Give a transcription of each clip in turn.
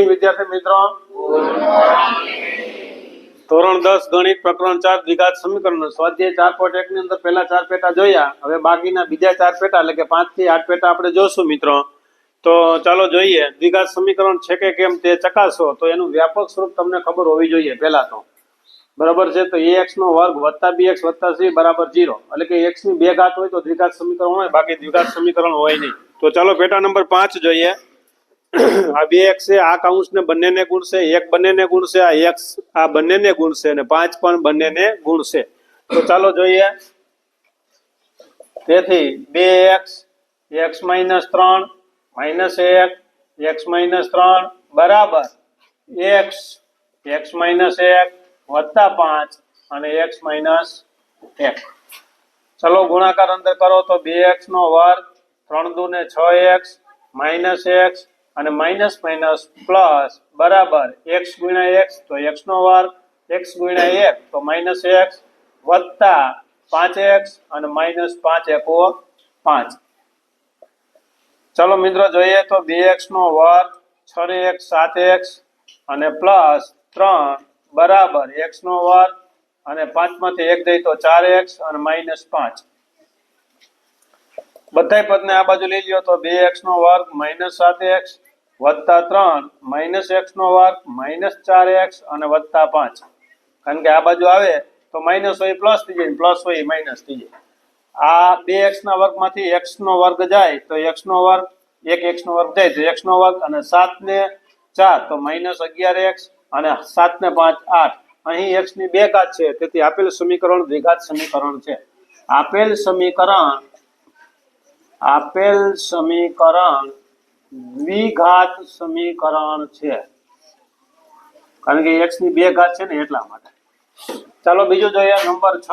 વિદ્યાર્થી મિત્રો, ધોરણ દસ ગણિત પ્રકરણ ચાર દ્વિઘાત સમીકરણ સ્વાધ્યાય ચાર પોઈન્ટ એક ની અંદર પહેલા ચાર પેટા જોયા, હવે બાકીના બીજા ચાર પેટા, એટલે કે પાંચથી આઠ પેટા આપણે જોશું મિત્રો. તો ચાલો જોઈએ, દ્વિઘાત સમીકરણ છે કે કેમ તે ચકાસો. તો એનું વ્યાપક સ્વરૂપ તમને ખબર હોવી જોઈએ પહેલા તો. બરાબર છે? તો એ એક્સ નો વર્ગ વત્તા બી એક્સ વત્તા સી બરાબર જીરો એટલે કે એક્સની બે ઘાત હોય તો દ્વિઘાત સમીકરણ હોય, બાકી દ્વિઘાત સમીકરણ હોય નહીં. તો ચાલો પેટા નંબર પાંચ જોઈએ. આ બે એક્સ છે, આ કાઉન્સ ને બંનેને ગુણ છે, એક બંનેને ગુણ છે, આ એક્સ આ બંનેને ગુણ છે અને પાંચ પણ બંનેને ગુણ છે. તો ચાલો જોઈએ. તેથી બે એક્સ એક્સ માઇનસ ત્રણ, માઇનસ એક એક્સ માઇનસ ત્રણ, બરાબર. એક્સ એક્સ માઇનસ એક વત્તા પાંચ અને એક્સ માઇનસ એક. ચલો ગુણાકાર અંદર કરો તો બે એક્સ નો વર્ગ ત્રણ દુ ને છ એક્સ માઇનસ એક્સ અને માઇનસ માઇનસ પ્લસ બરાબર એક્સ ગુણ્યા એક્સ તો એક્સ નો વર્ગ એક્સ ગુણ્યા એક તો માઇનસ એક્સ વત્તા પાંચ એક્સ અને માઇનસ પાંચ એકો પાંચ. ચલો મિત્રો જોઈએ તો બે એક્સ નો વર્ગ, છ ને એક, સાત એક્સ અને પ્લસ ત્રણ બરાબર એક્સ નો વર્ગ અને પાંચમાંથી એક દઈ તો ચાર એક્સ અને માઇનસ પાંચ. બધાય પદને આ બાજુ લઈ લ્યો તો બે એક્સ નો વર્ગ માઇનસ સાત એક્સ વત્તા ત્રણ માઇનસ એક્સ નો વર્ગ માઇનસ ચાર એક્સ અને વત્તા પાંચ. કારણ કે આ બાજુ આવે તો માઇનસ હોય પ્લસ થઈ જાય પ્લસ હોય માઇનસ થઈ જાય. આ બે એક્સ ના વર્ગમાંથી એક્સ નો વર્ગ જાય તો એક્સ નો વર્ગ, એક એક્સ નો વર્ગ જાય તો એક્સ નો વર્ગ અને સાત ને ચાર તો માઇનસ અગિયાર એક્સ અને સાત ને પાંચ આઠ. અહીં એક્સની બે ઘાત છે, તેથી આપેલ સમીકરણ દ્વિઘાત સમીકરણ છે. આપેલ સમીકરણ આપેલ સમીકરણ દ્વિઘાત સમીકરણ છે. કારણ કે એક્સની બે ઘાત છે ને એટલા માટે. ચાલો બીજું જોઈએ નંબર છ.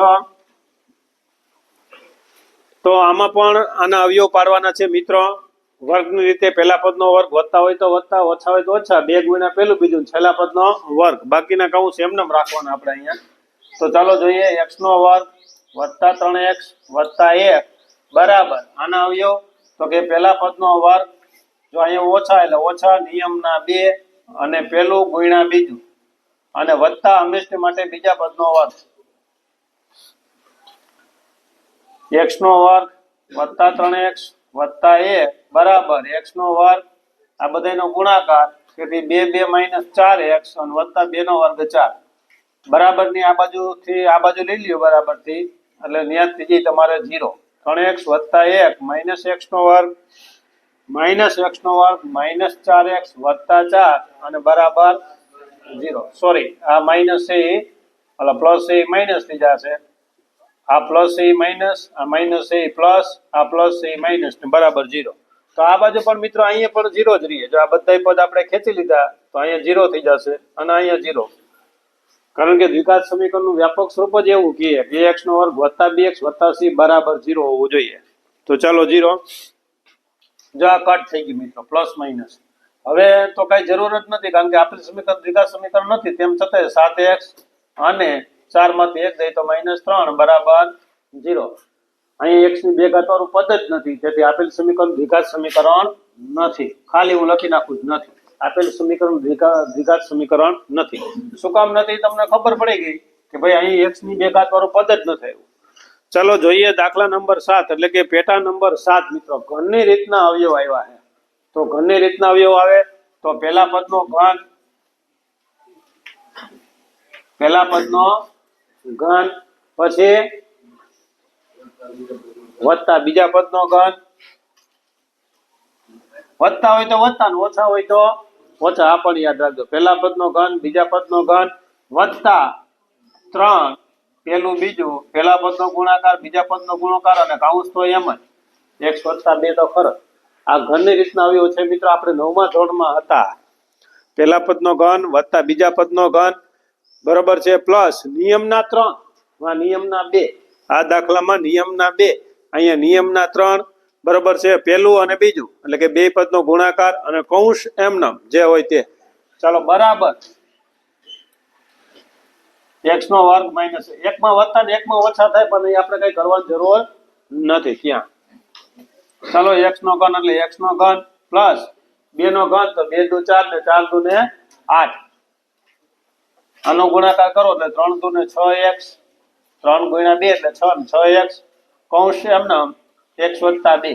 તો આમાં પણ આના અવયવ પાડવાના છે મિત્રો. વર્ગની રીતે પહેલા પદનો વર્ગ વધતા હોય તો વધતા, ઓછા હોય તો ઓછા. બે ગુણ્યા પહેલું, બીજું છેલ્લા પદનો વર્ગ. બાકીના કહું છે એમને રાખવાના આપણે અહીંયા. તો ચાલો જોઈએ એક્સ નો વર્ગ. વત્તા ત્રણ એક્સ વત્તા એક. બરાબર. આના અવયવ તો કે પહેલા પદનો વર્ગ, જો અહીંયા ઓછા એટલે ઓછા, નિયમના બે અને પેલું ગુણ્યા બીજું. અને વત્તા અમિષ્ટ માટે બીજા પદનો વર્ગ. એક્સ નો વર્ગ વત્તા ત્રણ એક્સ વત્તા એક બરાબર. એક્સ નો વર્ગ, આ બધાનો ગુણાકાર, તેથી બે બે માઇનસ ચાર એક્સ અને વત્તા બે નો વર્ગ ચાર. બરાબરની આ બાજુથી, આ બાજુ લઈ લ્યો બરાબરથી એટલે ન્યાજ થઈ તમારે જીરો ત્રણ એક્સ વત્તા એક, માઇનસ એક્સ નો વર્ગ, માઇનસ એક્સ નો વર્ગ, માઇનસ ચાર એક્સ વત્તા ચાર, અને બરાબર ઝીરો. સોરી, આ માઇનસ એ ઓલા પ્લસ એ માઇનસ થઈ જશે. આ પ્લસ એ માઇનસ, આ માઇનસ એ પ્લસ, આ પ્લસ એ માઇનસ, ને બરાબર જીરો તો આ બાજુ પણ મિત્રો અહીંયા પણ ઝીરો જ રહીએ. જો આ બધા પદ આપણે ખેંચી લીધા, તો અહીંયા ઝીરો થઈ જશે અને અહીંયા જીરો કારણ કે દ્વિઘાત સમીકરણનું વ્યાપક સ્વરૂપ જ એવું કહે બે એક્સ નો વર્ગ વત્તા બી એક્સ વત્તા સી બરાબર ઝીરો હોવું જોઈએ. તો ચાલો ઝીરો. જો આ કટ થઈ ગયું મિત્રો, પ્લસ માઇનસ. હવે તો કઈ જરૂર જ નથી, કારણ કે આપેલ સમીકરણ દ્વિઘાત સમીકરણ નથી, તેમ છતાં સાત એક્સ અને ચારમાંથી એક જાય તો માઇનસ ત્રણ બરાબર ઝીરો. અહીં એક્સની બે ઘાત પદ જ નથી, તેથી આપેલ સમીકરણ દ્વિઘાત સમીકરણ નથી. ખાલી હું લખી નાખું જ નથી. આપેલ સમીકરણ દ્વિઘાત સમીકરણ નથી. શું કામ નથી? તમને ખબર પડી ગઈ કે ભાઈ અહીં એક્સની બે ઘાત પદ જ નથી આવ્યું. ચાલો જોઈએ દાખલા નંબર સાત, એટલે કે પેટા નંબર સાત મિત્રો ઘણી રીતના અવયવ આવ્યા છે. તો ઘણી રીતના અવયવ આવે, તો પહેલા પદનો ઘન, પહેલા પદનો ઘન, પછી વત્તા, બીજા પદનો ઘન. વધતા હોય તો વધતા ઓછા હોય તો ઓછા આ પણ યાદ રાખજો. પહેલા પદનો ઘન, બીજા પદનો ઘન વત્તા ત્રણ પેલું બીજું, પહેલા પદનો ગુણાકાર, બીજા પદનો ગુણાકાર અને કાઉન્સ તો એમ જ. એક વત્તા બે તો ખરો. આ ઘનની રીતના આવ્યો છે મિત્રો, આપણે નવમા ધોરણમાં હતા. પહેલા પદનો ઘન વત્તા બીજા પદનો ઘન, બરોબર છે, પ્લસ નિયમના ત્રણ. નિયમના બે. આ દાખલામાં નિયમના બે, અહીંયા નિયમના ત્રણ બરોબર છે, પહેલું અને બીજું. એટલે કે બે પદનો ગુણાકાર અને કૌંસ એમનમ, જે હોય તે. ચાલો, બરાબર. એક્સ નો વર્ગ માઇનસ એકમાં વધતા ને એકમાં ઓછા થાય, પણ આપણે કઈ કરવાની જરૂર નથી ત્યાં ચાલો એક્સ નો ઘન એટલે એક્સ નો ઘન પ્લસ બે નો ઘન, તો બે દુ ચાર ને ચાર દુ ને આઠ. આનો ગુણાકાર કરો એટલે ત્રણ દુ ને છ એક્સ ત્રણ ગુણ્યા બે એટલે છ ને છ એક્સ કૌંસ એમના એક્સ વત્તા બે.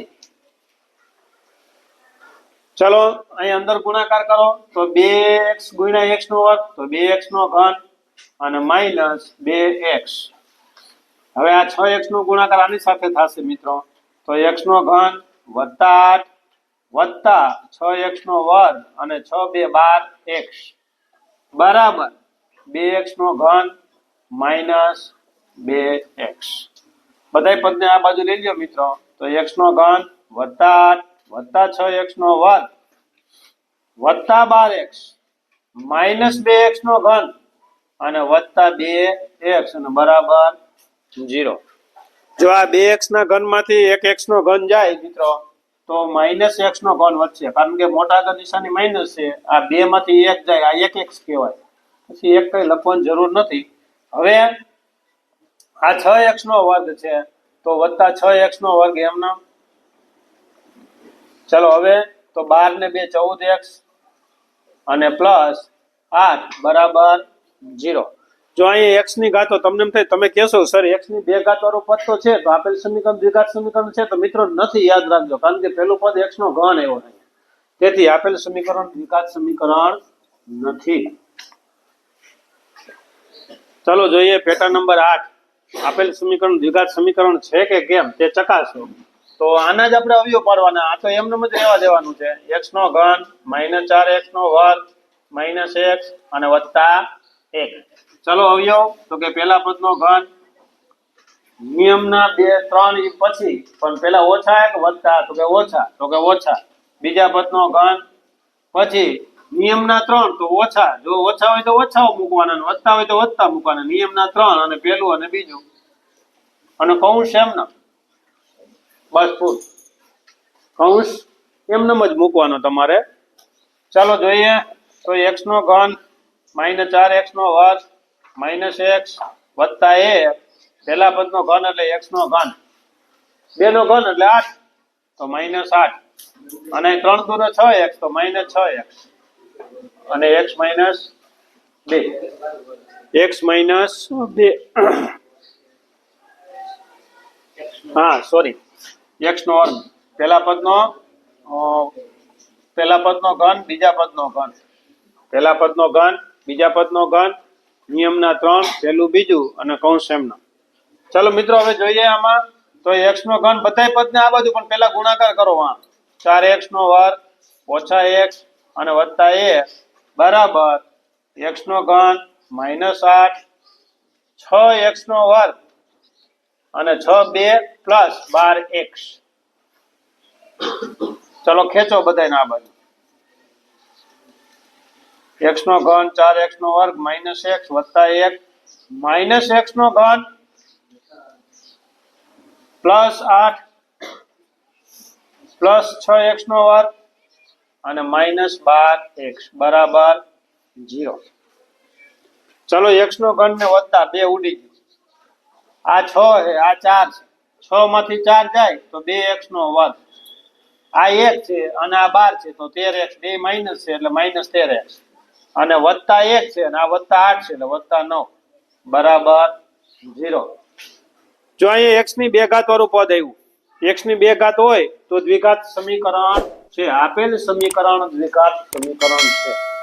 ચલો અહીં અંદર ગુણાકાર કરો. તો બે એક્સ ગુણ્યા એક્સ નો વર્ગ, તો બે એક્સ નો ઘન અને માઇનસ બે એક્સ. હવે આ છ એક્સ નો ગુણાકાર આની સાથે થશે મિત્રો. તો એક્સ નો ઘન વત્તા આઠ વત્તા છ એક્સ નો વર્ગ અને છ બે બાર એક્સ. બરાબર. બે એક્સ નો ઘન માઇનસ બે એક્સ. બધાય પદને આ બાજુ લઈ લ્યો મિત્રો. તો એક્સ નો ઘન વત્તા આઠ, વત્તા છ એક્સ નો વર્ગ, વત્તા બાર એક્સ માઇનસ બે એક્સ નો ઘન, અને વત્તા બે એક્સ અને બરાબર જીરો જો આ બે એક્સ ના ઘનમાંથી એક એક્સ નો ઘન જાય મિત્રો, તો માઇનસ એક્સ નો ઘન વધશે. કારણ કે મોટા આગળ નિશાની માઇનસ છે. આ બે માંથી એક જાય, આ એક એક્સ કહેવાય. પછી એક કઈ લખવાની જરૂર નથી. હવે આ છ એક્સ નો વર્ગ છે. તો વત્તા છ એક્સ નો વર્ગ એમના. ચલો હવે તો બાર ને બે ચૌદ એક્સ અને પ્લસ આઠ બરાબર જીરો જો અહીં એક્સની ઘાતો તમને એમ થાય, તમે કહેશો, સર એક્સની બે ઘાત વાળો પદ તો છે, તો આપેલ સમીકરણ દ્વિઘાત સમીકરણ છે, તો મિત્રો નથી યાદ રાખજો, કારણ કે પેલું પદ એક્સ નો ઘન એવો નહીં તેથી આપેલ સમીકરણ દ્વિઘાત સમીકરણ નથી. ચાલો જોઈએ પેટા નંબર આઠ. આપેલ સમીકરણ દ્વિઘાત સમીકરણ છે કે કેમ? તે ચકાસો. તો આના જ આપણે અવયવ પાડવાના. આ તો એમને જ રહેવા દેવાનું છે. એક્સ નો ઘન માઇનસ ચાર એક્સ નો વર્ગ માઇનસ એક્સ અને વત્તા એક. ચલો અવયવ. તો કે પેલા પદનો ઘન નિયમના બે ત્રણ પછી. પણ પેલા ઓછા એક વત્તા. તો કે ઓછા. તો કે ઓછા. બીજા પદનો ઘન પછી. નિયમના ત્રણ તો ઓછા. જો ઓછા હોય તો ઓછા મૂકવાના વધતા હોય તો વધતા મૂકવાના. નિયમના ત્રણ અને પેલું અને બીજું. અને કૌંસ એમના. બસ ફૂલ કૌંસ એમનેમ જ મૂકવાનો તમારે. ચાલો જોઈએ. તો એક્સ નો ઘન માઇનસ ચાર એક્સ નો વર્ગ માઇનસ એક્સ વત્તા એ પહેલા પદનો ઘન એટલે એક્સ નો ઘન. બે નો ઘન એટલે આઠ. તો માઇનસ આઠ. અને ત્રણ દૂર છ એક્સ તો માઇનસ છ એક્સ અને એક્સ માઇનસ બે. એક્સ માઇનસ બે. હા સોરી એક્સ નો વર્ગ પહેલા પદનો પહેલા પદનો ઘન બીજા પદનો ઘન. પહેલા પદનો ઘન બીજા પદનો ઘન નિયમના ત્રણ પહેલું બીજું અને કૌંસ એમના. ચાલો મિત્રો હવે જોઈએ આમાં. તો એક્સ નો ઘન બધાય પદને આ બાજુ પણ પહેલા ગુણાકાર કરો આ ચાર એક્સ નો વર્ગ ઓછા એક્સ અને વત્તા એ બરાબર એક્સ નો ઘન માઇનસ આઠ, છ એક્સ નો વર્ગ અને છ બે પ્લસ બાર એક્સ ચલો ખેંચો બધાને આ બાજુ. એક્સ નો ઘન ચાર એક્સ નો વર્ગ માઇનસ એક્સ વત્તા એક માઇનસ એક્સ નો ઘન પ્લસ આઠ પ્લસ છ એક્સ નો વર્ગ અને માઇનસ બાર એક્સ બરાબર જીરો ચલો એક્સ નો ઘન ને વત્તા બે ઉડી ગયું. આ છ છે, આ ચાર છે. છ માંથી ચાર જાય તો બે એક્સ નો વધ આ એક છે અને આ બાર છે, તો તેર એક્સ બે માઇનસ છે એટલે માઇનસ તેર એક્સ અને વત્તા એક છે અને આ વત્તા આઠ છે એટલે વત્તા નવ. બરાબર ઝીરો જો અહીંયા એક્સની બે ઘાત વાળું પદ આવ્યું. એક્સની બે ઘાત હોય તો દ્વિઘાત સમીકરણ છે. આપેલ સમીકરણ દ્વિઘાત સમીકરણ છે.